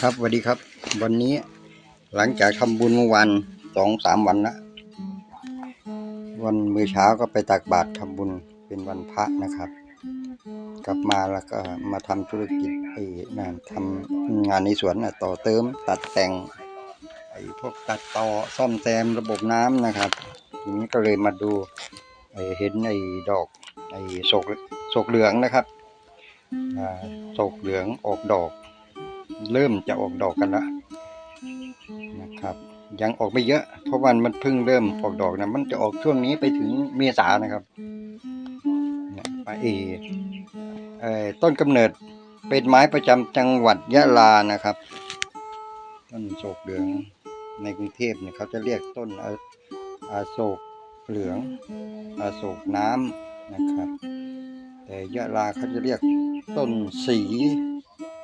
ครับสวัสดีครับ วันนี้หลังจากทำบุญเมื่อวันสองสามวันละวันมื้อเช้าก็ไปตักบาตรทำบุญเป็นวันพระนะครับ กลับมาแล้วก็มาทำธุรกิจไอ้นั่นทำงานในสวนนะต่อเติมตัดแต่งไอ้พวกตัดต่อซ่อมแซมระบบน้ำนะครับทีนี้ก็เลยมาดูไอ้เห็นไอ้ดอกไอ้โศกโศกเหลืองนะครับโศกเหลืองออกดอก เริ่มจะออกดอกกันแล้วนะครับ ยังออกไม่เยอะ เพราะวันมันเพิ่งเริ่มออกดอกนะ มันจะออกช่วงนี้ไปถึงเมษานะครับเนี่ยไปเอเอ่อต้นกำเนิดเป็นไม้ประจำจังหวัดยะลานะครับต้นโศกเหลืองในกรุงเทพเนี่ยเขาจะเรียกต้นอาอาโศกเหลืองอาโศกน้ำนะครับ แต่ยะลาเขาจะเรียกต้นสี